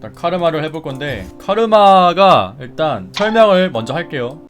일단 카르마를 해볼 건데 카르마가 일단 설명을 먼저 할게요.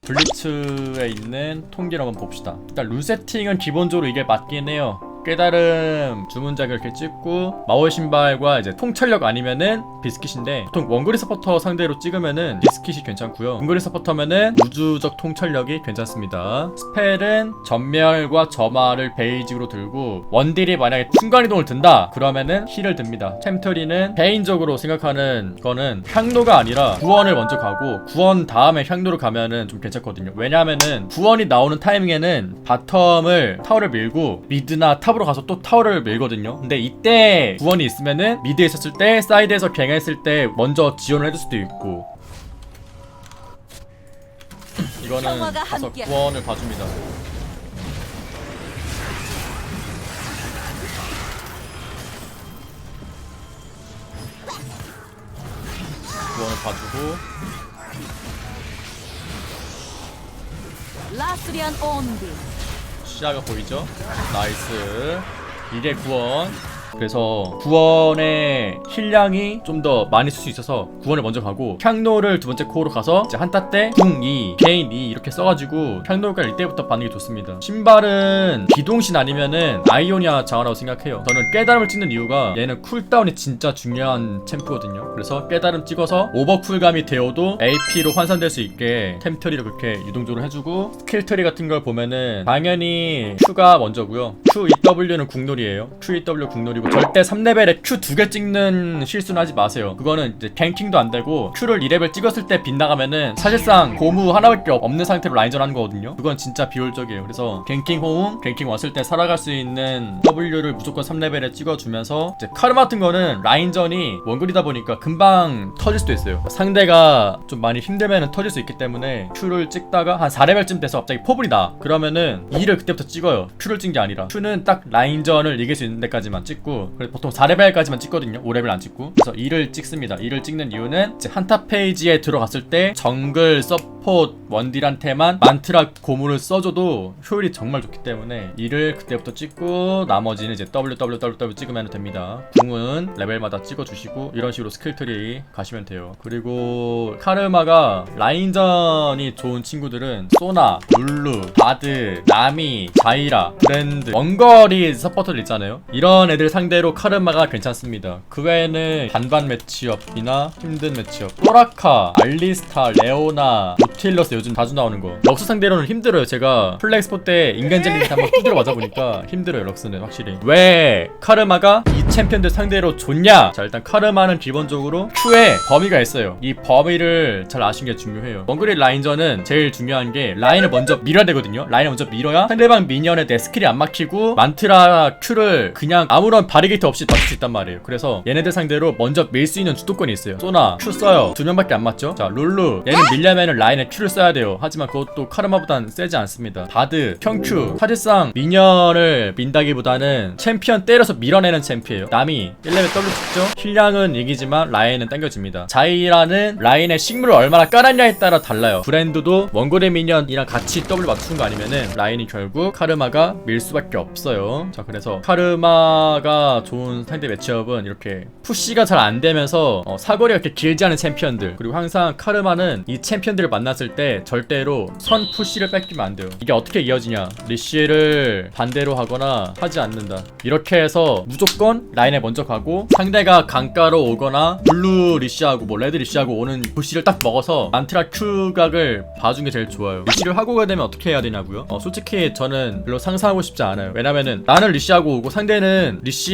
블리츠에 있는 통계를 한번 봅시다. 일단 룰 세팅은 기본적으로 이게 맞긴 해요. 깨달음 주문작을 이렇게 찍고 마월 신발과 이제 통찰력 아니면은 비스킷인데 보통 원거리 서포터 상대로 찍으면은 비스킷이 괜찮고요. 원거리 서포터면은 우주적 통찰력이 괜찮습니다. 스펠은 전멸과 점화를 베이직으로 들고 원딜이 만약에 순간이동을 든다 그러면은 힐을 듭니다. 템터리는 개인적으로 생각하는 거는 향로가 아니라 구원을 먼저 가고 구원 다음에 향로로 가면은 좀 괜찮거든요. 왜냐하면은 구원이 나오는 타이밍에는 바텀을 타워를 밀고 미드나 탑 으로 가서 또 타워를 밀거든요. 근데 이때 구원이 있으면은 미드에 있었을 때 사이드에서 갱했을 때 먼저 지원을 해줄 수도 있고. 이거는 가서. 구원을 봐줍니다. 구원을 봐주고. 라스리안 온비 시야가 보이죠? 나이스 이게 구원 그래서 구원의 힐량이 좀 더 많이 쓸 수 있어서 구원을 먼저 가고 향로를 두 번째 코어로 가서 이제 한타 때궁 2, 개인 2 이렇게 써가지고 이때부터 받는 게 좋습니다. 신발은 기동신 아니면은 아이오니아 장하라고 생각해요. 저는 깨달음을 찍는 이유가 얘는 쿨다운이 진짜 중요한 챔프거든요. 그래서 깨달음 찍어서 오버쿨감이 되어도 AP로 환산될 수 있게 템트리를 그렇게 유동적으로 해주고 스킬트리 같은 걸 보면은 당연히 Q가 먼저고요. QEW는 국놀이에요. QEW 국놀이고 절대 3레벨에 Q 두 개 찍는 실수는 하지 마세요. 그거는 이제 갱킹도 안 되고 Q를 2레벨 찍었을 때 빗나가면은 사실상 고무 하나밖에 없- 없는 상태로 라인전 하는 거거든요. 그건 진짜 비효율적이에요. 그래서 갱킹 호응 갱킹 왔을 때 살아갈 수 있는 W를 무조건 3레벨에 찍어주면서 이제 카르마 같은 거는 라인전이 원거리다 보니까 금방 터질 수도 있어요. 상대가 좀 많이 힘들면은 터질 수 있기 때문에 Q를 찍다가 한 4레벨쯤 돼서 갑자기 포블이 나. 그러면은 2를 그때부터 찍어요. Q를 찍은 게 아니라 Q는 딱 라인전을 이길 수 있는 데까지만 찍고 그래서 보통 4레벨까지만 찍거든요. 5레벨 안 찍고. 그래서 2를 찍습니다. 2를 찍는 이유는 한타 페이지에 들어갔을 때 정글 서포트 원딜한테만 만트라 고무를 써줘도 효율이 정말 좋기 때문에 2를 그때부터 찍고 나머지는 이제 WWW 찍으면 됩니다. 궁은 레벨마다 찍어주시고 이런 식으로 스킬트리 가시면 돼요. 그리고 카르마가 라인전이 좋은 친구들은 소나, 룰루, 바드, 나미, 자이라, 브랜드 원거리 서포터들 있잖아요. 이런 애들 상대로 카르마가 괜찮습니다. 그 외에는 반반 매치업이나 힘든 매치업. 소라카, 알리스타, 레오나, 노틸러스 요즘 자주 나오는 거. 럭스 상대로는 힘들어요. 제가 플렉스포 때 인간 젤리한테 한번 두드려 맞아보니까 힘들어요 럭스는 확실히. 왜 카르마가 이 챔피언들 상대로 좋냐? 자 일단 카르마는 기본적으로 Q에 범위가 있어요. 이 범위를 잘 아시는 게 중요해요. 원그리 라인전은 제일 중요한 게 라인을 먼저 밀어야 되거든요. 라인을 먼저 밀어야 상대방 미니언에 내 스킬이 안 막히고 만트라 Q를 그냥 아무런 바리게이트 없이 던질 수 있단 말이에요. 그래서 얘네들 상대로 먼저 밀 수 있는 주도권이 있어요. 소나 Q 써요. 두 명밖에 안 맞죠? 자 룰루. 얘는 밀려면은 라인에 Q를 써야 돼요. 하지만 그것도 카르마보단 세지 않습니다. 바드 평큐 사실상 미니언을 민다기보다는 챔피언 때려서 밀어내는 챔피예요. 남이 1레벨 W 찍죠? 힐량은 이기지만 라인은 당겨집니다. 자이라는 라인에 식물을 얼마나 깔았냐에 따라 달라요. 브랜드도 원고대 미니언이랑 같이 W 맞추는 거 아니면은 라인이 결국 카르마가 밀 수밖에 없어요. 자 그래서 카르마가 좋은 상대 매치업은 이렇게 푸시가 잘 안 되면서 어, 사거리가 이렇게 길지 않은 챔피언들 그리고 항상 카르마는 이 챔피언들을 만났을 때 절대로 선 푸시를 뺏기면 안 돼요. 이게 어떻게 이어지냐? 리쉬를 반대로 하거나 하지 않는다. 이렇게 해서 무조건 라인에 먼저 가고 상대가 강가로 오거나 블루 리쉬하고 뭐 레드 리쉬하고 오는 부시를 딱 먹어서 만트라 Q 각을 봐준 게 제일 좋아요. 리쉬를 하고 가야 되면 어떻게 해야 되냐고요? 어, 솔직히 저는 별로 상상하고 싶지 않아요. 왜냐면은 나는 리쉬하고 오고 상대는 리쉬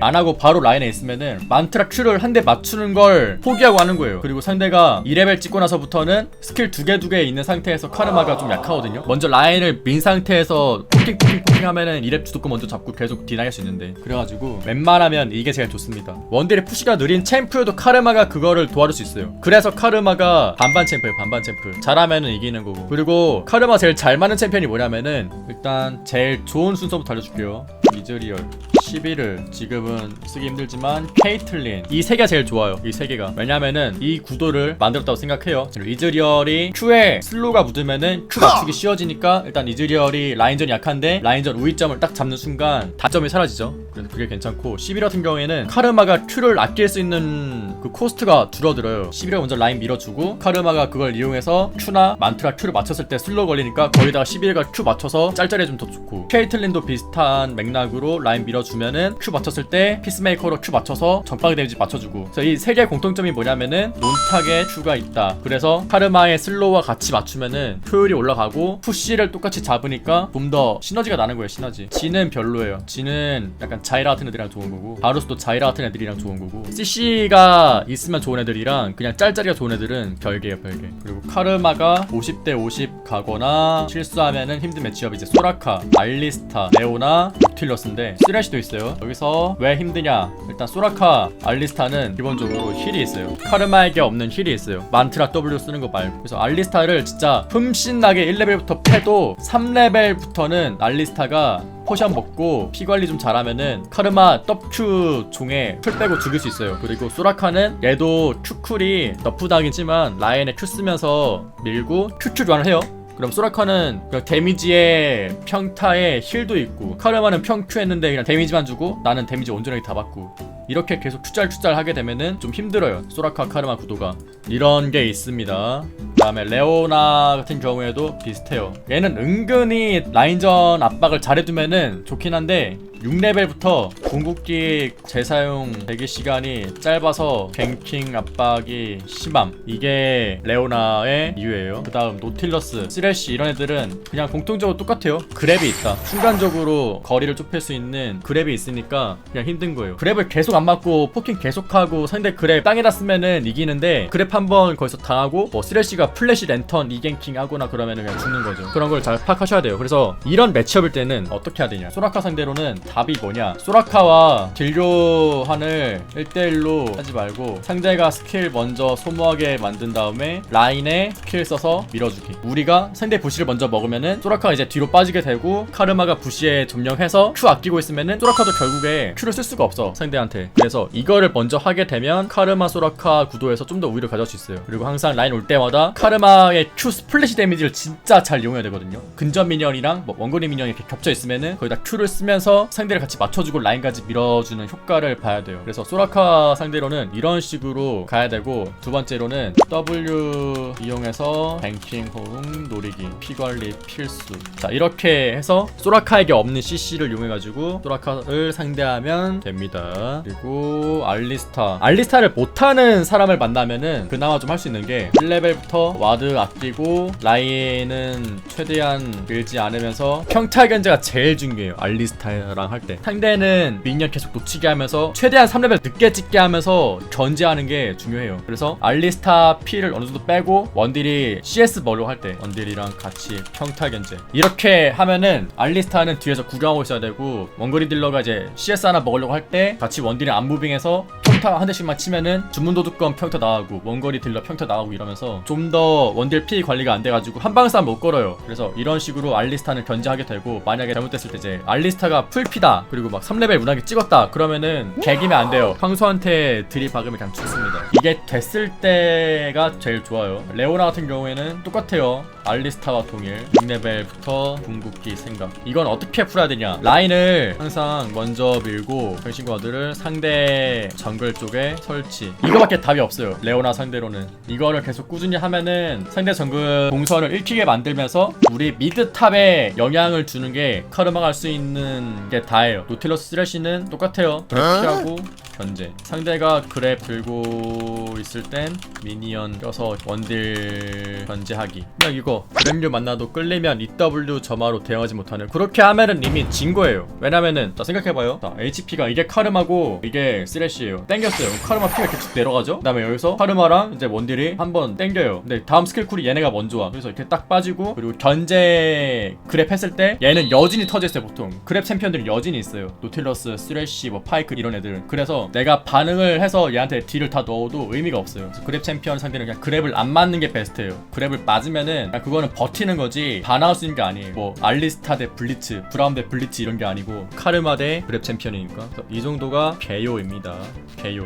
안 하고 바로 라인에 있으면은 만트라 Q를 한 대 맞추는 걸 포기하고 하는 거예요. 그리고 상대가 2레벨 찍고 나서부터는 스킬 두 개 두 개 있는 상태에서 카르마가 좀 약하거든요. 먼저 라인을 민 상태에서 포킹 포킹 포킹 하면은 2렙 주도권 먼저 잡고 계속 디나이할 수 있는데 그래가지고 웬만하면 이게 제일 좋습니다 원딜의 푸시가 느린 챔프여도 카르마가 그거를 도와줄 수 있어요 그래서 카르마가 반반 챔프예요 반반 챔프 잘하면은 이기는 거고 그리고 카르마 제일 잘 맞는 챔피언이 뭐냐면은 일단 제일 좋은 순서부터 알려줄게요 이즈리얼 11을 지금은 쓰기 힘들지만 케이틀린 이 세 개가 제일 좋아요 이 세 개가 왜냐면은 이 구도를 만들었다고 생각해요 이즈리얼이 Q에 슬로가 묻으면은 Q 맞추기 쉬워지니까 일단 이즈리얼이 라인전이 약한 데 라인전 우위점을 딱 잡는 순간 다점이 사라지죠. 그래서 그게 괜찮고 11 같은 경우에는 카르마가 Q를 아낄 수 있는 그 코스트가 줄어들어요. 11을 먼저 라인 밀어주고 카르마가 그걸 이용해서 Q나 만트라 Q를 맞췄을 때 슬로 걸리니까 거기다가 11가 Q 맞춰서 짤짤해 좀더 좋고 케이틀린도 비슷한 맥락으로 라인 밀어주면은 Q 맞췄을 때 피스메이커로 Q 맞춰서 전방 데미지 맞춰주고. 그래서 이 세 개의 공통점이 뭐냐면은 논탁에 Q가 있다. 그래서 카르마의 슬로우와 같이 맞추면은 효율이 올라가고 푸시를 똑같이 잡으니까 좀 더 시너지가 나는 거예요 시너지. 지는 별로예요. 지는 약간 자이라 같은 애들이랑 좋은 거고 바루스도 자이라 같은 애들이랑 좋은 거고 CC가 있으면 좋은 애들이랑 그냥 짤짤이가 좋은 애들은 별개예요 별개. 그리고 카르마가 50대 50 가거나 실수하면은 힘든 매치업이 이제 소라카, 알리스타, 레오나, 틸러스인데 쓰레쉬도 있어요. 여기서 왜 힘드냐? 일단 소라카, 알리스타는 기본적으로 힐이 있어요. 카르마에게 없는 힐이 있어요. 만트라 W 쓰는 거 말고. 그래서 알리스타를 진짜 흠신나게 1레벨부터 패도 3레벨부터는 알리스타가 포션 먹고 피 관리 좀 잘하면은 카르마 W 종에 풀 빼고 죽일 수 있어요. 그리고 소라카는 얘도 Q쿨이 너프당이지만 라인에 Q 쓰면서 밀고 QQ를 해요. 그럼 소라카는 그냥 데미지에 평타에 힐도 있고 카르마는 평큐 했는데 그냥 데미지만 주고 나는 데미지 온전하게 다 받고 이렇게 계속 추짤추짤 하게 되면은 좀 힘들어요. 소라카 카르마 구도가. 이런 게 있습니다. 그 다음에 레오나 같은 경우에도 비슷해요. 얘는 은근히 라인전 압박을 잘해두면은 좋긴 한데 6레벨부터 궁극기 재사용 대기 시간이 짧아서 갱킹 압박이 심함. 이게 레오나의 이유예요. 그 다음 노틸러스, 쓰레쉬 이런 애들은 그냥 공통적으로 똑같아요. 그랩이 있다. 순간적으로 거리를 좁힐 수 있는 그랩이 있으니까 그냥 힘든 거예요. 그랩을 계속 안 맞고 포킹 계속하고 상대 그랩 땅에다 쓰면은 이기는데 그랩 한 번 거기서 당하고 뭐 쓰레쉬가 플래시 랜턴 이갱킹 하거나 그러면은 그냥 죽는 거죠. 그런 걸 잘 파악하셔야 돼요. 그래서 이런 매치업일 때는 어떻게 해야 되냐? 소라카 상대로는 답이 뭐냐? 소라카와 딜교환을 1대1로 하지 말고 상대가 스킬 먼저 소모하게 만든 다음에 라인에 스킬 써서 밀어주기. 우리가 상대 부시를 먼저 먹으면은 소라카가 이제 뒤로 빠지게 되고 카르마가 부시에 점령해서 Q 아끼고 있으면은 소라카도 결국에 Q를 쓸 수가 없어 상대한테. 그래서 이거를 먼저 하게 되면 카르마 소라카 구도에서 좀 더 우위를 가져올 수 있어요. 그리고 항상 라인 올 때마다 카르마의 Q 스플래시 데미지를 진짜 잘 이용해야 되거든요. 근접 미니언이랑 뭐 원거리 미니언이 이렇게 겹쳐 있으면은 거기다 Q를 쓰면서 상대 를 같이 맞춰주고 라인까지 밀어주는 효과를 봐야 돼요. 그래서 소라카 상대로는 이런 식으로 가야 되고 두 번째로는 W 이용해서 뱅킹 호응 노리기 피관리 필수. 자 이렇게 해서 소라카에게 없는 CC를 이용해가지고 소라카를 상대하면 됩니다. 그리고 알리스타. 알리스타를 못하는 사람을 만나면은 그나마 좀 할 수 있는 게 1레벨부터 와드 아끼고 라인은 최대한 밀지 않으면서 평타 견제가 제일 중요해요 알리스타랑 할 때. 상대는 미니언 계속 놓치게 하면서 최대한 3레벨 늦게 찍게 하면서 견제하는 게 중요해요. 그래서 알리스타 P를 어느 정도 빼고 원딜이 CS 멀로 할 때 원딜이랑 같이 평타 견제. 이렇게 하면은 알리스타는 뒤에서 구경하고 있어야 되고 원거리 딜러가 이제 CS 하나 먹으려고 할 때 같이 원딜이랑 안무빙해서 평타 한 대씩만 치면은 주문도둑건 평타 나가고 원거리 딜러 평타 나가고 이러면서 좀 더 원딜 피 관리가 안 돼가지고 한 방에 싸움 못 걸어요. 그래서 이런 식으로 알리스타는 견제하게 되고 만약에 잘못됐을 때 이제 알리스타가 풀피다 그리고 막 3레벨 문하게 찍었다 그러면은 개기면 안 돼요. 황소한테 들이박으면 그냥 죽습니다. 이게 됐을 때가 제일 좋아요. 레오나 같은 경우에는 똑같아요. 알리스타와 동일. 6레벨부터 궁극기 생각. 이건 어떻게 풀어야 되냐? 라인을 항상 먼저 밀고 변신과들을 상대 정글 쪽에 설치. 이거밖에 답이 없어요 레오나 상대로는. 이거를 계속 꾸준히 하면은 상대 정글 동선을 읽히게 만들면서 우리 미드 탑에 영향을 주는 게 카르마가 할 수 있는 게 다예요. 노틸러스 쓰레쉬는 똑같아요. 그랩 피하고 견제. 상대가 그랩 들고 있을 땐 미니언 껴서 원딜 견제하기. 그냥 이거 그랩류 만나도 끌리면 EW 점화로 대응하지 못하는 그렇게 하면은 이미 진 거예요. 왜냐면은 자 생각해봐요. 자 HP가 이게 카르마고 이게 쓰레쉬예요. 땡겼어요. 카르마 피가 쭉 내려가죠? 그 다음에 여기서 카르마랑 이제 원딜이 한번 땡겨요. 근데 다음 스킬 쿨이 얘네가 먼저 와. 그래서 이렇게 딱 빠지고 그리고 견제 그랩 했을 때 얘는 여진이 터져 있어요 보통. 그랩 챔피언들은 여진이 있어요. 노틸러스 쓰레쉬 뭐 파이크 이런 애들은 그래서 내가 반응을 해서 얘한테 딜을 다 넣어도 의미가 없어요. 그래서 그랩 챔피언 상대는 그냥 그랩을 안 맞는 게 베스트예요. 그랩을 맞으면은 그거는 버티는 거지 반항할 수 있는 게 아니에요. 뭐 알리스타 대 블리츠 브라운 대 블리츠 이런 게 아니고 카르마 대 그랩 챔피언이니까. 이 정도가 개요입니다. 개요